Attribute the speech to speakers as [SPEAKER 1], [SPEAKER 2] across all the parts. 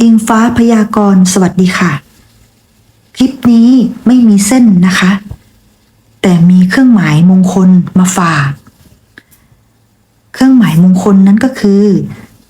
[SPEAKER 1] อิงฟ้าพยากรณ์สวัสดีค่ะ คลิปนี้ไม่มีเส้นนะคะ แต่มีเครื่องหมายมงคลมาฝาก เครื่องหมายมงคลนั้นก็คือ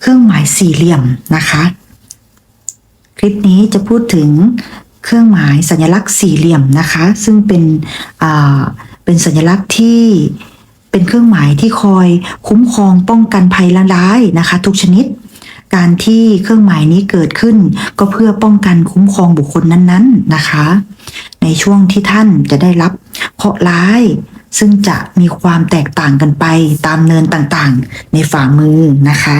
[SPEAKER 1] เครื่องหมายสี่เหลี่ยมนะคะ คลิปนี้จะพูดถึงเครื่องหมายสัญลักษณ์สี่เหลี่ยมนะคะ ซึ่งเป็นเป็นสัญลักษณ์ที่เป็นเครื่องหมายที่คอยคุ้มครองป้องกันภัยร้ายนะคะ ทุกชนิด การที่เครื่องหมายนี้เกิดขึ้น ก็เพื่อป้องกันคุ้มครองบุคคลนั้นๆนะคะ ในช่วงที่ท่านจะได้รับเคราะห์ร้าย ซึ่งจะมีความแตกต่างกันไปตามเนินต่างๆ ในฝ่ามือนะคะ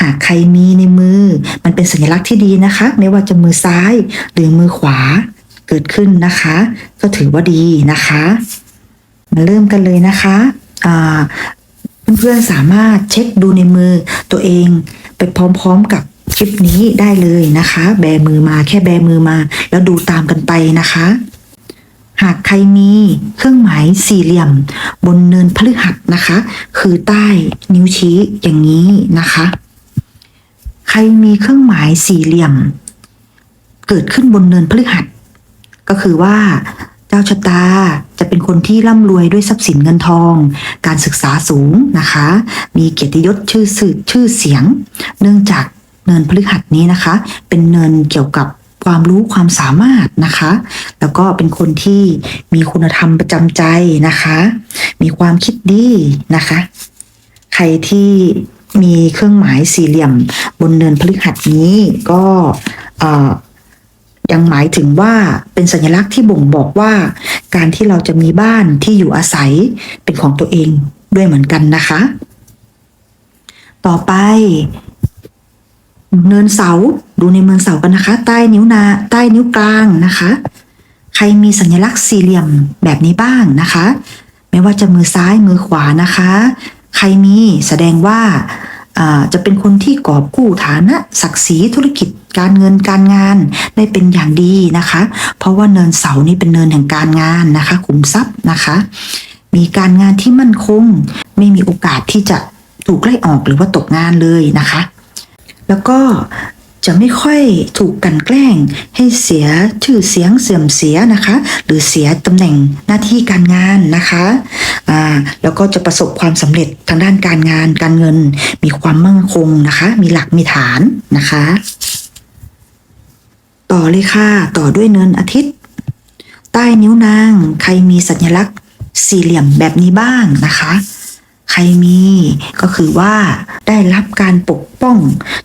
[SPEAKER 1] หากใครมีในมือ มันเป็นสัญลักษณ์ที่ดีนะคะ ไม่ว่าจะมือซ้ายหรือมือขวาเกิดขึ้นนะคะ ก็ถือว่าดีนะคะ มาเริ่มกันเลยนะคะ เพื่อนๆสามารถเช็คดูในมือตัวเองไปพร้อมๆกับคลิปนี้ได้เลยนะคะ แบมือมาแค่แบมือมา แล้วดูตามกันไปนะคะ หากใครมีเครื่องหมายสี่เหลี่ยม บนเนินพฤหัสนะคะ คือใต้นิ้วชี้อย่างนี้นะคะ ใครมีเครื่องหมายสี่เหลี่ยม เกิดขึ้นบนเนินพฤหัส ก็คือว่าเจ้าชะตา จะเป็นคนที่ร่ำรวยด้วยทรัพย์สินเงินทอง การศึกษาสูงนะคะ มีเกียรติยศชื่อสื่อชื่อเสียง เนื่องจากเนินพฤหัสนี้นะคะ เป็นเนินเกี่ยวกับความรู้ความสามารถนะคะ แล้วก็เป็นคนที่มีคุณธรรมประจำใจนะคะ มีความคิดดีนะคะ ใครที่มีเครื่องหมายสี่เหลี่ยมบนเนินพฤหัสนี้ก็เอ่อ ยังหมายถึงว่าเป็นสัญลักษณ์ที่บ่งบอกว่า การที่เราจะมีบ้านที่อยู่อาศัยเป็นของตัวเองด้วยเหมือนกันนะคะ ต่อไป เนินเสาดูในเมืองเสากันนะคะ ใต้นิ้วนาใต้นิ้วกลางนะคะ ใครมีสัญลักษณ์สี่เหลี่ยมแบบนี้บ้างนะคะ ไม่ว่าจะมือซ้ายมือขวานะคะ ใครมีแสดงว่า จะเป็นคนที่กอบกู้ฐานะศักดิ์ศรีธุรกิจการเงินการงานได้เป็นอย่างดีนะคะ เพราะว่าเนินเสานี่เป็นเนินแห่งการงานนะคะขุมทรัพย์นะคะ มีการงานที่มั่นคง ไม่มีโอกาสที่จะถูกไล่ออกหรือว่าตกงานเลยนะคะ แล้วก็ จะไม่ค่อยถูกกันแกล้ง ให้เสียชื่อเสียงเสื่อมเสียนะคะ หรือเสียตำแหน่งหน้าที่การงานนะคะอ่าแล้วก็จะประสบความสำเร็จทางด้านการงานการเงิน มีความมั่นคงนะคะ มีหลักมีฐานนะคะ ต่อเลยค่ะ ต่อด้วยเนินอาทิตย์ ใต้นิ้วนาง ใครมีสัญลักษณ์สี่เหลี่ยมแบบนี้บ้างนะคะ ใครมีก็คือว่าได้รับการปกป้อง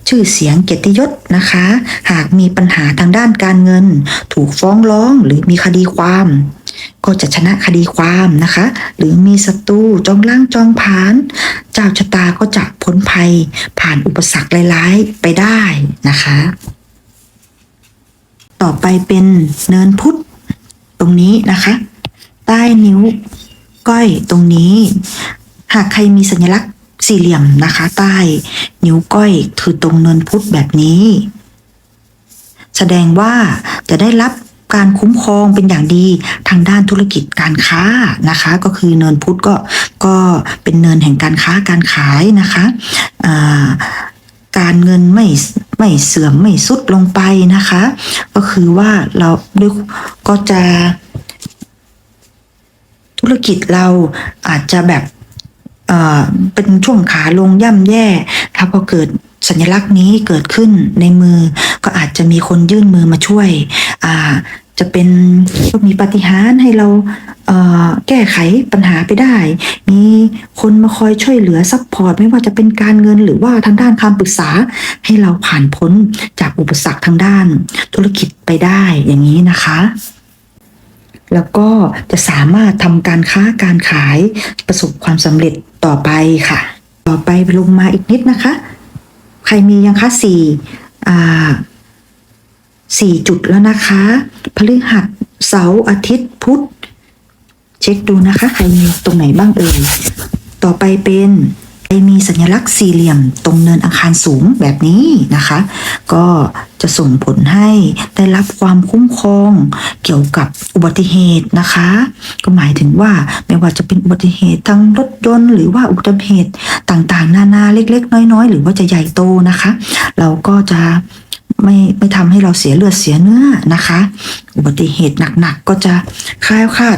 [SPEAKER 1] ชื่อเสียงเกียรติยศนะคะ หากมีปัญหาทางด้านการเงิน ถูกฟ้องร้องหรือมีคดีความ ก็จะชนะคดีความนะคะ หรือมีศัตรูจองล่างจองผาน เจ้าชะตาก็จะพ้นภัยผ่านอุปสรรคร้ายๆไปได้นะคะ ต่อไปเป็นเนินพุทธตรงนี้นะคะ ใต้นิ้วก้อยตรงนี้ หากใครมีสัญลักษณ์สี่เหลี่ยมนะคะ ใต้นิ้วก้อยคือตรงเนินพุทธแบบนี้ แสดงว่าจะได้รับการคุ้มครองเป็นอย่างดีทางด้านธุรกิจการค้านะคะ ก็คือเนินพุทธก็ก็เป็นเนินแห่งการค้าการขายนะคะการเงินไม่ไม่เสื่อมไม่สุดลงไปนะคะ ก็คือว่าเราด้วยก็จะ ธุรกิจเราอาจจะแบบ เป็นช่วงขาลงย่ำแย่ถ้าพอเกิดสัญลักษณ์นี้เกิดขึ้นในมือก็อาจจะมีคนยื่นมือมาช่วยจะเป็นมีปฏิหารให้เราเแก้ไขปัญหาไปได้ มีคนมาคอยช่วยเหลือซัพพอร์ตไม่ว่าจะเป็นการเงินหรือว่าทางด้านคำปรึกษาให้เราผ่านพ้นจากอุปสรรคทางด้าน ธุรกิจไปได้อย่างนี้นะคะ แล้วก็จะสามารถทำการค้าการขายประสบความสำเร็จ ต่อไปค่ะ ต่อไปลงมาอีกนิดนะคะ ใครมียังคะสี่อ่าสี่จุดแล้วนะคะพฤหัสเสาร์อาทิตย์พุธเช็คดูนะคะ ใครมีตรงไหนบ้างเอ่ยต่อไปเป็น มีสัญลักษณ์สี่เหลี่ยมตรงเนินอาคารสูงแบบนี้นะคะ ก็จะส่งผลให้ได้รับความคุ้มครองเกี่ยวกับอุบัติเหตุนะคะ ก็หมายถึงว่าไม่ว่าจะเป็นอุบัติเหตุทางรถยนต์หรือว่าอุบัติเหตุต่างๆ นานาเล็ก ๆ น้อย ๆ หรือว่าจะใหญ่โตนะคะ เราก็จะไม่ไม่ทำให้เราเสียเลือดเสียเนื้อนะคะ อุบัติเหตุหนักๆก็จะคลายคาด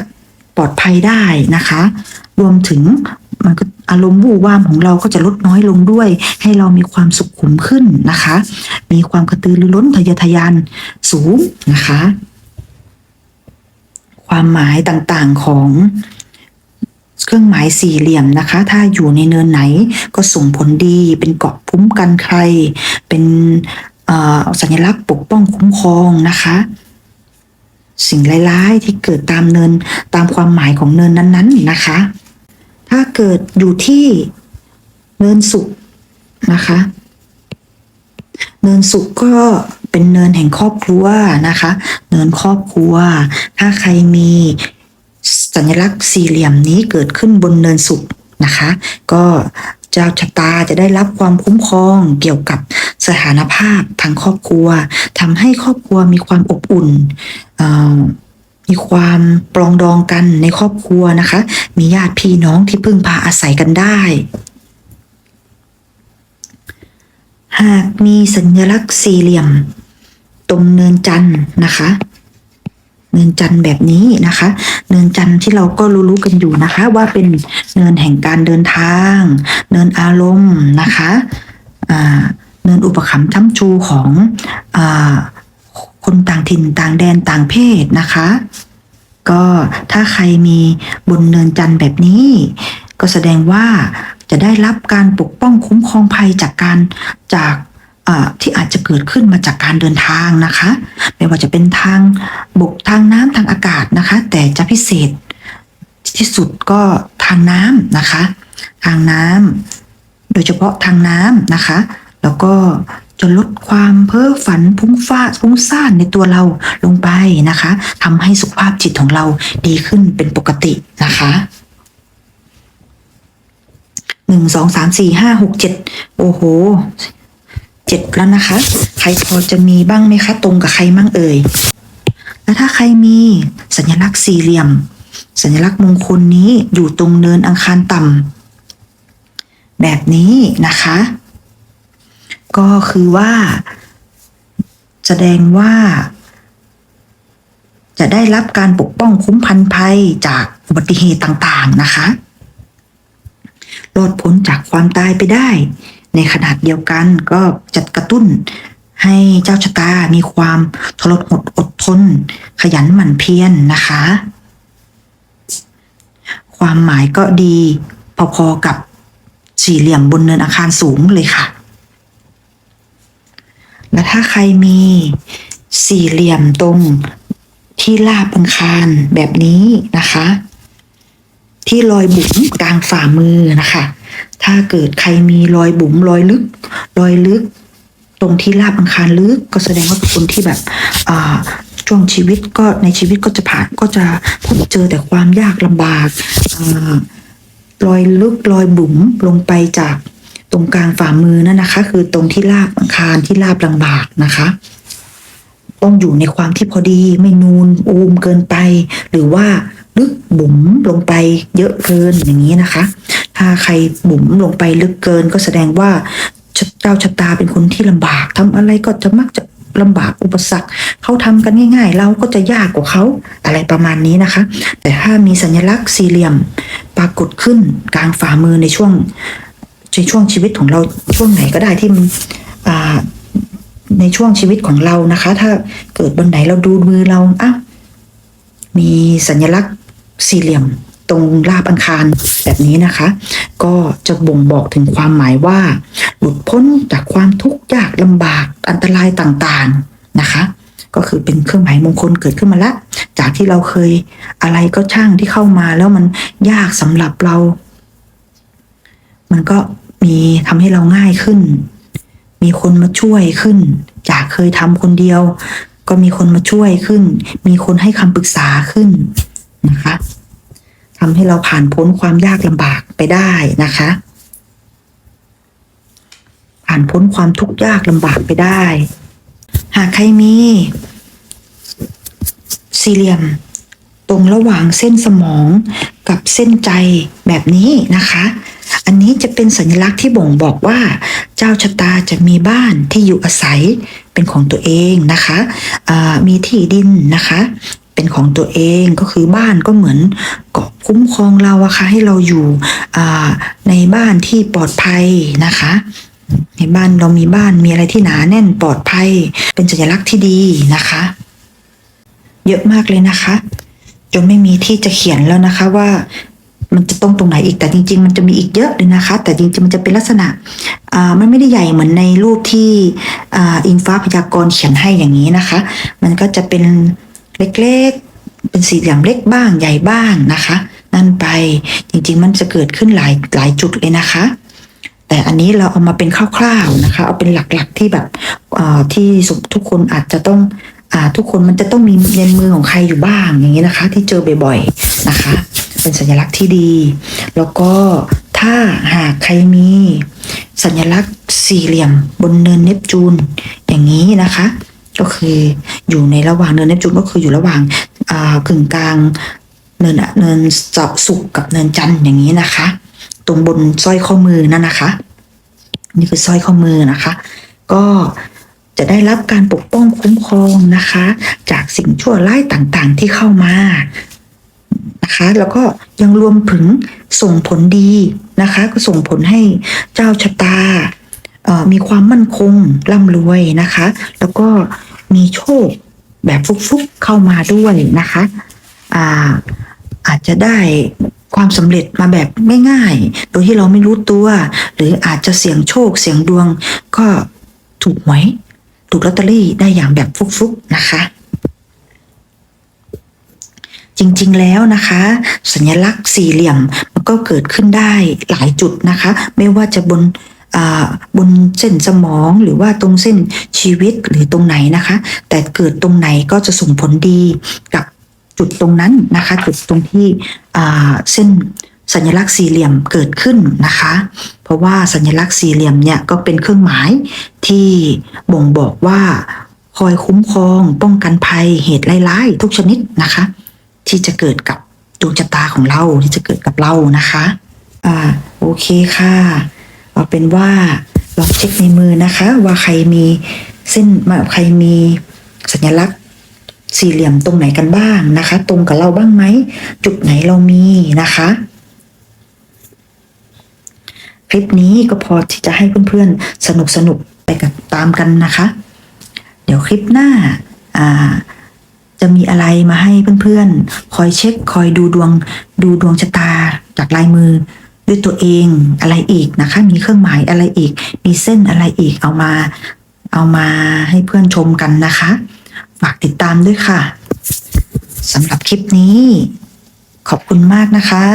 [SPEAKER 1] ปลอดภัยได้นะคะ รวมถึง มันก็อารมณ์วู่วามของเราก็จะลดน้อยลงด้วย ให้เรามีความสุขขุมขึ้นนะคะ มีความกระตือรือร้นทะยอทะยานสูงนะคะ ความหมายต่างๆของเครื่องหมายสี่เหลี่ยมนะคะ ถ้าอยู่ในเนินไหนก็ส่งผลดีเป็นเกาะคุ้มกันใคร เป็นสัญลักษณ์ปกป้องคุ้มครองนะคะ สิ่งร้ายๆที่เกิดตามเนินตามความหมายของเนินนั้นๆนะคะ ถ้าเกิดอยู่ที่เนินสุขนะคะ เนินสุขก็เป็นเนินแห่งครอบครัวนะคะ เนินครอบครัว ถ้าใครมีสัญลักษณ์สี่เหลี่ยมนี้เกิดขึ้นบนเนินสุขนะคะ ก็เจ้าชะตาจะได้รับความคุ้มครองเกี่ยวกับสถานภาพทางครอบครัวทำให้ครอบครัวมีความอบอุ่นออ มีความปรองดองกันในครอบครัวนะคะ มีญาติพี่น้องที่พึ่งพาอาศัยกันได้ หากมีสัญลักษณ์สี่เหลี่ยม ตรงเนินจันทร์นะคะเนินจันทร์แบบนี้นะคะ เนินจันทร์ที่เราก็รู้ๆกันอยู่นะคะ ว่าเป็นเนินแห่งการเดินทาง เนินอารมณ์นะคะเนินอุปถัมภ์ช้ำชูของอ คนต่างถิ่นต่างแดนต่างเพศนะคะ ก็ถ้าใครมีบนเนินจันทร์แบบนี้ ก็แสดงว่าจะได้รับการปกป้องคุ้มครองภัยจากการจากที่อาจจะเกิดขึ้นมาจากการเดินทางนะคะ ไม่ว่าจะเป็นทางบกทางน้ำทางอากาศนะคะ แต่จะพิเศษที่สุดก็ทางน้ำนะคะ ทางน้ำโดยเฉพาะทางน้ำนะคะ แล้วก็ จะลดความเพ้อฝันพุ่งฟ้าพุ่งซ่านในตัวเราลงไปนะคะทำให้สุขภาพจิตของเราดีขึ้นเป็นปกตินะคะหนึ่งสองสามสี่ห้าหกเจ็ดโอ้โหเจ็ดแล้วนะคะ ใครพอจะมีบ้างไหมคะ ตรงกับใครมั่งเอ่ยแล้วถ้าใครมีสัญลักษณ์สี่เหลี่ยม สัญลักษณ์มงคลนี้อยู่ตรงเนินอังคารต่ำแบบนี้นะคะ ก็คือว่า แสดงว่า จะได้รับการปกป้องคุ้มพันภัยจากอุบัติเหตุต่างๆนะคะรอดพ้นจากความตายไปได้ ในขนาดเดียวกันก็จัดกระตุ้นให้เจ้าชะตามีความทรหดอดทน ขยันหมั่นเพียรนนะคะ ความหมายก็ดี พอๆกับสี่เหลี่ยมบนเนินอาคารสูงเลยค่ะ และถ้าใครมีสี่เหลี่ยมตรงที่ลาบอังคารแบบนี้นะคะ ที่รอยบุ๋มกลางฝ่ามือนะคะ ถ้าเกิดใครมีรอยบุ๋มรอยลึก รอยลึก ตรงที่ลาบอังคารลึก ก็แสดงว่าเป็นคนที่แบบอ่าช่วงชีวิตก็ในชีวิตก็จะผ่านก็จะพบเจอแต่ความยากลำบากรอยลึกรอยบุ๋มลงไปจาก ตรงกลางฝ่ามือนั่นนะคะ คือตรงที่ลาบอังคารที่ลาบลำบากนะคะต้องอยู่ในความที่พอดีไม่นูนอูมเกินไป หรือว่าลึกบุ๋มลงไปเยอะเกินอย่างนี้นะคะ ถ้าใครบุ๋มลงไปลึกเกินก็แสดงว่าเจ้าชะตาเป็นคนที่ลำบากทำอะไรก็จะมักจะลำบากอุปสรรคเขาทำกันง่าย ๆ เราก็จะยากกว่าเขาอะไรประมาณนี้นะคะ แต่ถ้ามีสัญลักษณ์สี่เหลี่ยมปรากฏขึ้นกลางฝ่ามือในช่วง ในช่วงชีวิตของเราช่วงไหนก็ได้ที่มันในช่วงชีวิตของเรานะคะ ถ้าเกิดวันไหนเราดูมือเราอ้าวมีสัญลักษณ์สี่เหลี่ยมตรงราบอังคารแบบนี้นะคะ ก็จะบ่งบอกถึงความหมายว่า หลุดพ้นจากความทุกข์ยากลำบากอันตรายต่างๆนะคะ ก็คือเป็นเครื่องหมายมงคลเกิดขึ้นมาแล้ว จากที่เราเคยอะไรก็ช่างที่เข้ามาแล้วมันยากสำหรับเรา มันก็มีทำให้เราง่ายขึ้น มีคนมาช่วยขึ้น จากเคยทำคนเดียว ก็มีคนมาช่วยขึ้น มีคนให้คำปรึกษาขึ้นนะคะทำให้เราผ่านพ้นความยากลำบากไปได้นะคะ ผ่านพ้นความทุกข์ยากลำบากไปได้ หากใครมี สี่เหลี่ยม ตรงระหว่างเส้นสมองกับเส้นใจแบบนี้นะคะ อันนี้จะเป็นสัญลักษณ์ที่บ่งบอกว่า เจ้าชะตาจะมีบ้านที่อยู่อาศัยเป็นของตัวเองนะคะมีที่ดินนะคะเป็นของตัวเองก็คือบ้านก็เหมือนเกาะคุ้มครองเราอะค่ะให้เราอยู่ในบ้านที่ปลอดภัยนะคะ ในบ้านเรามีบ้านมีอะไรที่หนาแน่นปลอดภัย เป็นสัญลักษณ์ที่ดีนะคะ เยอะมากเลยนะคะ จนไม่มีที่จะเขียนแล้วนะคะว่า มันจะต้องตรงไหนอีกแต่จริง ๆ มันจะมีอีกเยอะเลยนะคะ แต่จริงๆมันจะเป็นลักษณะมันไม่ได้ใหญ่เหมือนในรูปที่อิงฟ้าพยากรณ์เขียนให้อย่างนี้นะคะ มันก็จะเป็นเล็กๆ เป็นสี่เหลี่ยมเล็กบ้างใหญ่บ้างนะคะ นั่นไปจริงๆ มันจะเกิดขึ้นหลายหลายจุดเลยนะคะ แต่อันนี้เราเอามาเป็นคร่าวๆนะคะ เอาเป็นหลักๆที่แบบที่ทุกคนอาจจะต้องอทุกคนมันจะต้องมีในมือของใครอยู่บ้างอย่างนี้นะคะ ที่เจอบ่อยๆนะคะ เป็นสัญลักษณ์ที่ดี แล้วก็ถ้าหากใครมีสัญลักษณ์สี่เหลี่ยมบนเนินเนปจูน อย่างนี้นะคะ ก็คืออยู่ในระหว่างเนินเนปจูนก็คืออยู่ระหว่างกึ่งกลางเนินเนินเสาสุกกับเนินจันทร์อย่างนี้นะคะ ตรงบนสร้อยข้อมือนั่นนะคะ นี่คือสร้อยข้อมือนะคะ ก็จะได้รับการปกป้องคุ้มครองนะคะ จากสิ่งชั่วร้ายต่างๆที่เข้ามา นะคะ แล้วก็ยังรวมถึงส่งผลดีนะคะ ก็ส่งผลให้เจ้าชะตามีความมั่นคงร่ำรวยนะคะ แล้วก็มีโชคแบบฟุกๆเข้ามาด้วยนะคะอ่าอาจจะได้ความสำเร็จมาแบบง่ายๆ โดยที่เราไม่รู้ตัว หรืออาจจะเสี่ยงโชคเสี่ยงดวงก็ถูกหวยถูกลอตเตอรี่ได้อย่างแบบฟุกๆนะคะ จริงๆแล้วนะคะ สัญลักษณ์สี่เหลี่ยมมันก็เกิดขึ้นได้หลายจุดนะคะ ไม่ว่าจะบนบนเส้นสมองหรือว่าตรงเส้นชีวิตหรือตรงไหนนะคะ แต่เกิดตรงไหนก็จะส่งผลดีกับจุดตรงนั้นนะคะ จุดตรงที่เส้นสัญลักษณ์สี่เหลี่ยมเกิดขึ้นนะคะ เพราะว่าสัญลักษณ์สี่เหลี่ยมเนี่ยก็เป็นเครื่องหมายที่บ่งบอกว่าคอยคุ้มครอง ป้องกันภัยเหตุร้ายๆทุกชนิดนะคะ ที่จะเกิดกับดวงชะตาของเราที่จะเกิดกับเรานะคะ อ่าโอเคค่ะ เอาเป็นว่าลองเช็คในมือนะคะ ว่าใครมีเส้นมาใครมีสัญลักษณ์สี่เหลี่ยมตรงไหนกันบ้างนะคะ ตรงกับเราบ้างไหม จุดไหนเรามีนะคะ คลิปนี้ก็พอที่จะให้เพื่อนๆสนุกสนุกไปกับตามกันนะคะ เดี๋ยวคลิปหน้าอ่า จะมีอะไรมาให้เพื่อนๆ คอยเช็ค คอยดูดวง ดูดวงชะตาจากลายมือ ด้วยตัวเองอะไรอีกนะคะ มีเครื่องหมายอะไรอีก มีเส้นอะไรอีกเอามา เอามาให้เพื่อนชมกันนะคะ ฝากติดตามด้วยค่ะสำหรับคลิปนี้ ขอบคุณมากนะคะ